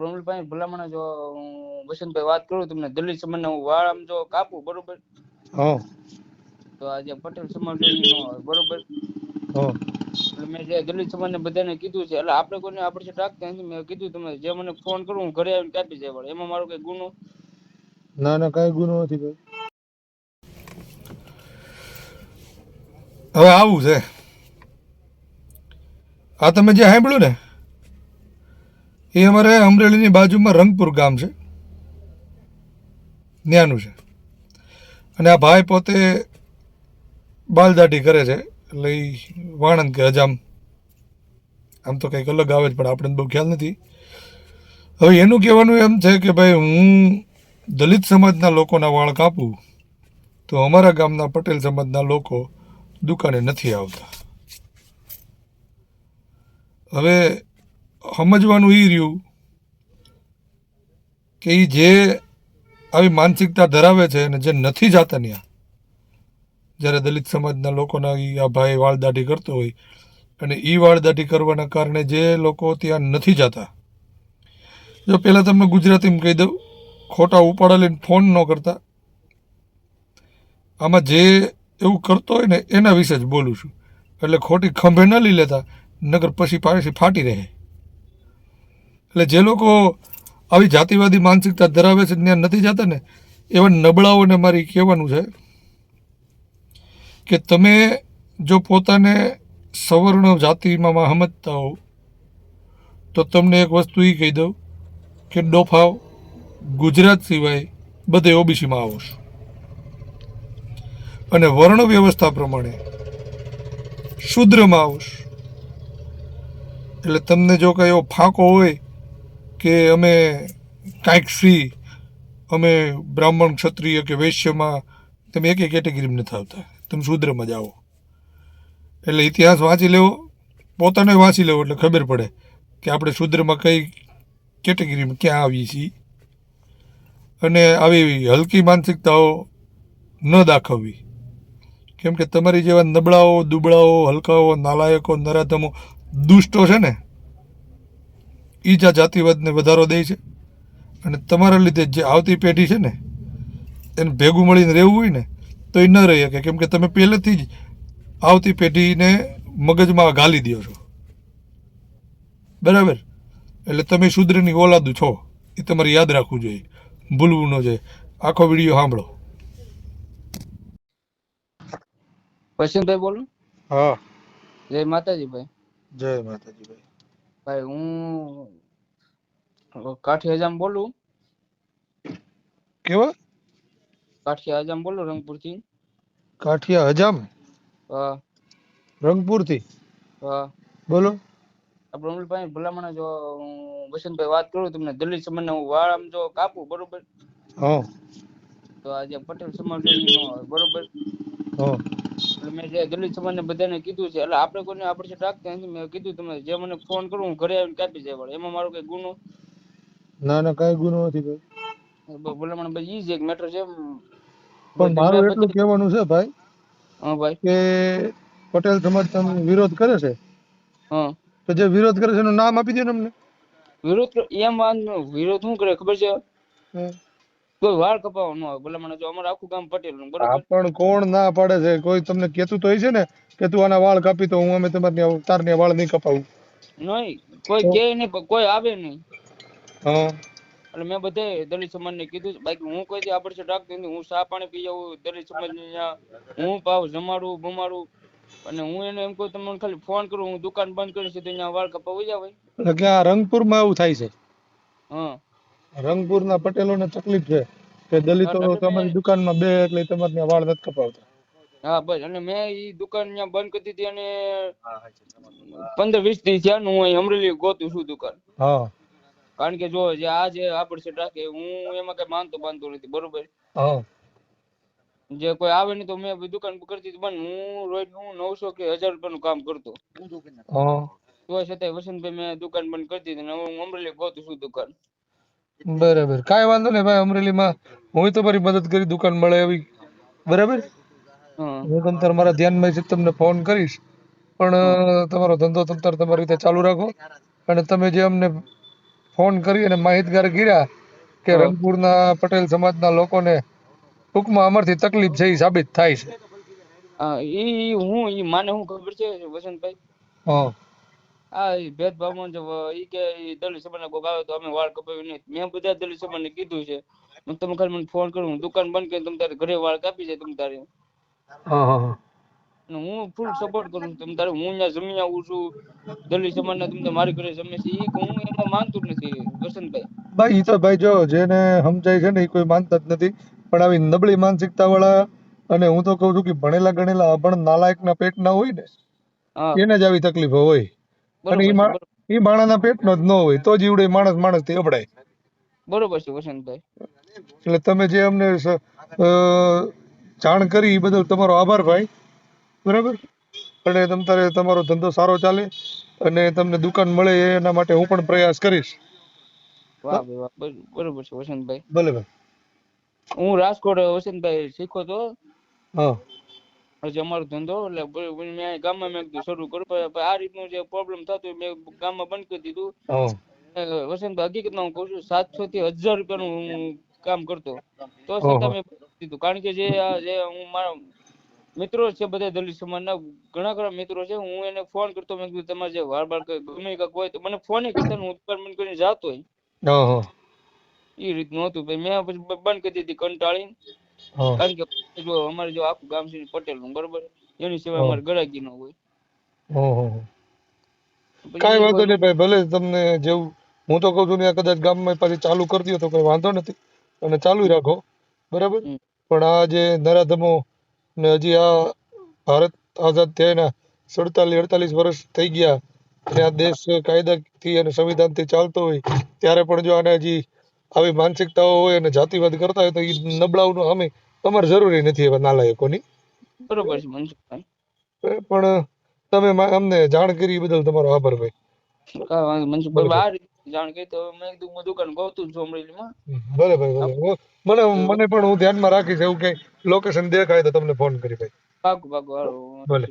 પ્રમુલભાઈ ભલામણ જો વસંતભાઈ વાત કરું તમને દલિત સમાજને હું વાળ આમ જો કાપું બરોબર? હા. તો આજે પટેલ સમાજ બરોબર? મેં જે દલિત સમાજને બધાને કીધું છે એટલે આપણે કોઈને આપણે રાખતા નથી મેં કીધું તમે જે મને ફોન કરું હું ઘરે આવીને કાપી જાય. એમાં મારો કઈ ગુનો? ના ના કઈ ગુનો નથી ભાઈ. હવે આવું છે. આ તમે જે સાંભળ્યું ને એ અમારે અમરેલીની બાજુમાં રંગપુર ગામ છે. ત્યાંનું છે. અને આ ભાઈ પોતે બાલદાઢી કરે છે. એટલે એ વાણંદ કે હજામ. આમ તો કંઈક અલગ આવે જ, પણ આપણને બહુ ખ્યાલ નથી. હવે એનું કહેવાનું એમ છે કે ભાઈ હું દલિત સમાજના લોકોના વાળ કાપું, તો અમારા ગામના પટેલ સમાજના લોકો દુકાને નથી આવતા. હવે સમજવાનું એ રહ્યું કે એ જે આવી માનસિકતા ધરાવે છે અને જે નથી જાતા ત્યાં જ્યારે દલિત સમાજના લોકોના એ આ ભાઈ વાળ દાઢી કરતો હોય અને એ વાળ દાઢી કરવાના કારણે જે લોકો ત્યાં નથી જતા. જો પહેલાં તમને ગુજરાતીમાં કહી દઉં, ખોટા ઉપાડા લઈને ફોન ન કરતા. આમાં જે એવું કરતો હોય ને એના વિશે જ બોલું છું. એટલે ખોટી ખંભે ન લઈ લેતા નગર પછી પાછી ફાટી રહે. એટલે જે લોકો આવી જાતિવાદી માનસિકતા ધરાવે છે, ત્યાં નથી જતા ને, એવા નબળાઓને મારી કહેવાનું છે કે તમે જો પોતાને સવર્ણ જાતિમાં સમજતા હો, તો તમને એક વસ્તુ એ કહી દઉં કે ડોફાવ ગુજરાત સિવાય બધે ઓબીસીમાં આવો છો. અને વર્ણ વ્યવસ્થા પ્રમાણે શુદ્રમાં આવશ એટલે તમને જો કંઈ એવો ફાંકો હોય કે અમે કાંઈક સી અમે બ્રાહ્મણ, ક્ષત્રિય કે વૈશ્યમાં તમે એકે કેટેગરીમાં નથી આવતા. તમે શુદ્રમાં જ આવો. એટલે ઇતિહાસ વાંચી લેવો, પોતાને વાંચી લેવો એટલે ખબર પડે કે આપણે શુદ્રમાં કઈ કેટેગરીમાં ક્યાં આવીએ છીએ. અને આવી હલકી માનસિકતાઓ ન દાખવવી. કેમ કે તમારી જેવા નબળાઓ, દુબળાઓ, હલકાઓ, નાલાયકો, નરાધમો, દુષ્ટો છે ને એ જ આ જાતિવાદને વધારો દે છે. અને તમારા લીધે જે આવતી પેઢી છે ને એને ભેગું મળીને રહેવું હોય ને તો એ ન રહી શકે. કેમ કે તમે પહેલેથી જ આવતી પેઢીને મગજમાં ઘાલી દો છો. બરાબર? એટલે તમે શુદ્રની ઓલાદું છો. એ તમારે યાદ રાખવું જોઈએ. ભૂલવું ન જોઈએ. આખો વીડિયો સાંભળો. ભાઈ બોલું. હા. જય માતાજી ભાઈ. જય માતાજી ભાઈ. ભાઈ હું કાઠી હજામ બોલું. કેવા? કાઠી હજામ બોલું રંગપુરથી. કાઠિયા હજામ? હા. રંગપુરથી? હા. બોલો. આપણે પ્રમુલભાઈ ભલામણ જો હું વસંતભાઈ વાત કરું તમને દલિત સમાજને હું વાળ આમ જો કાપું બરોબર? હા. તો આજે પટેલ સમાજ બરોબર? મેં જે દલિત સમાજને બધાને કીધું છે એટલે આપણે કોઈને આપણે છે રાખતા નથી. મેં કીધું તમે જે મને ફોન કરું હું ઘરે આવીને કાપી જાય વળે. એમાં મારો કઈ ગુનો? ના ના કઈ ગુનો નથી ભાઈ. બ- મને ભાઈ ઈ જ એક મેટર છે. પણ મારું એટલું કહેવાનું છે ભાઈ હા ભાઈ. કે પટેલ સમાજ તમે વિરોધ કરે છે? હા. તો જે વિરોધ કરે છે એનું નામ આપી દે ને અમને. વિરોધ એમ વાંધો વિરોધ શું કરે ખબર છે. કોઈ વાળ કપાવવા ન આવે ભલામણ જો અમારું આખું ગામ પટેલ બરોબર? પણ કોણ ના પાડે છે? કોઈ તમને કેતું તો હોય છે ને કે તું આના વાળ કાપી તો હું અમે તમારી તારને વાળ નહીં કપાવું? નહીં. કોઈ કે નહીં કોઈ આવે નહીં. હા. એટલે મેં બધે દલિત સમાજ ને કીધું બાકી હું કોઈ છે રાખતો નથી હું ચા પાણી પી જાઉં દલિત સમાજ ને હું પાવ જમાડું બમાડું. અને હું એને એમ કહું તમને ખાલી ફોન કરું હું દુકાન બંધ કરી તો અહીંયા વાળ કપાવી જાવ એટલે કે આ રંગપુરમાં આવું થાય છે? હા. રંગપુરના પટેલોને તકલીફ છે કે દલિતો તમારી દુકાનમાં બે એટલે તમારે ત્યાં વાળ નથી કપાવતા. હા બસ. અને મેં ઈ દુકાન ત્યાં બંધ કરી દીધી અને પંદર વીસ દિવસ થયા હું અહીં અમરેલી ગોતું છું દુકાન. હા. કારણ કે જો જે આ જે આપણે છે રાખે હું એમાં કઈ માનતો બાંધતો નથી બરોબર? હા. જે કોઈ આવે ને તો મેં દુકાન કરી દીધી બંધ હું રોજ હું નવસો કે હજાર રૂપિયા નું કામ કરતો. તો તોય છતાંય વસંતભાઈ મેં દુકાન બંધ કરી દીધી ને હું અમરેલી ગોતું છું દુકાન. બરાબર. કાંઈ વાંધો નહીં ભાઈ અમરેલીમાં હું તમારી મદદ કરી દુકાન મળે એવી. બરાબર? હું. તમ તાર મારા ધ્યાનમાં છે તમને ફોન કરીશ. પણ તમારો ધંધો તમ તાર તમારી રીતે ચાલુ રાખો. અને તમે જે અમને ફોન કરી અને માહિતગાર કર્યા કે. રંગપુરના પટેલ સમાજના લોકોને ટૂંકમાં અમારથી તકલીફ છે એ સાબિત થાય છે. ઈ હું એ માને હું ખબર છે વસંતભાઈ? હા. આ ભેદભાવમાં ઈ કે દલિત સમાજના કોક આવે તો અમે વાળ કપાવી નહીં. મેં બધા દલિત સમાજને કીધું છે. હું તમે ખાલી મને ફોન કરું દુકાન બંધ કરીને તમે તારે ઘરે વાળ કાપી જાય તમે તારે. હા ફૂલ સપોર્ટ કરું તમે તારે. હું અહીંયા જમી આવું છું. દલિત સમાજના તમને મારી ઘરે જમે છે. ઈ હું એમાં માનતું જ નથી વસંતભાઈ ભાઈ ઈ તો ભાઈ જો જેને સમજાય છે ને એ કોઈ માનતા જ નથી. પણ આવી નબળી માનસિકતા વાળા અને હું તો કઉ છું કે ભણેલા ગણેલા અભણ નાલાયકના પેટના હોય ને એને જ આવી તકલીફો હોય. અને છે ઈ માણસના પેટનો જ ન હોય તો જીવડે માણસ માણસથી અબડાય બરોબર છે વસંતભાઈ. એટલે તમે જે અમને જાણ કરી એ બદલ તમારો આભાર ભાઈ. બરાબર? અને તમ તારે તમારો ધંધો સારો ચાલે અને તમને દુકાન મળે એના માટે હું પણ પ્રયાસ કરીશ. વાહ વાહ બરોબર છે વસંતભાઈ. ભલે ભાઈ હું રાજકોટ વસંતભાઈ શીખો તો. હા. હજી અમારો ધંધો એટલે મેં ગામમાં મેં કીધું શરૂ કરું આ રીતનું જે પ્રોબ્લેમ થતો મેં ગામમાં બંધ કરી દીધું. વસંત હકીકત વસંતભાઈ હકીકતમાં હું કહું છું સાતસો થી હજાર રૂપિયાનું હું કામ કરતો. તો. છતાં મેં દીધું. કારણ કે જે આ જે હું મારા મિત્રો છે બધા દલિત સમાજના ઘણા ખરા મિત્રો છે હું એને ફોન કરતો મેં કીધું તમારે જે વાર બાર ગમે કાંઈક હોય તો મને ફોન કરતા હું દુકાન કરીને જાતો હોય. એ રીતનું હતું. મેં પછી બંધ કરી દીધી કંટાળીને. કારણ કે જો અમારે જો આખું ગામ છે પટેલનું બરોબર? એની સિવાય અમારે ગરાગી નો હોય. કાંઈ વાંધો નહીં ભાઈ ભલે તમને જેવું હું તો કઉ છું ને કદાચ ગામમાં પાછી ચાલુ કરી દો તો કોઈ વાંધો નથી. અને ચાલુ રાખો બરાબર? પણ આ જે નરાધમો ને હજી આ ભારત આઝાદ થયાના સડતાલીસ અડતાલીસ વર્ષ થઈ ગયા અને આ દેશ કાયદાથી અને સંવિધાનથી ચાલતો હોય ત્યારે પણ જો આને હજી આવી માનસિકતાઓ હોય અને જાતિવાદ કરતા હોય તો એ નબળાઓનું અમે તમારે જરૂરી નથી એવા નાલાયકોની. બરોબર છે મનસુખભાઈ. પણ તમે અમને જાણ કરી બદલ તમારો આભાર ભાઈ. મનસુખભાઈ જાણ કરી તો મેં કીધું હું દુકાન ગોતું છું અમરેલીમાં. ભલે ભાઈ ભલે. મને મને પણ હું ધ્યાનમાં રાખીશ એવું કઈ લોકેશન દેખાય તો તમને ફોન કરી ભાઈ. પાકું પાકું ભલે.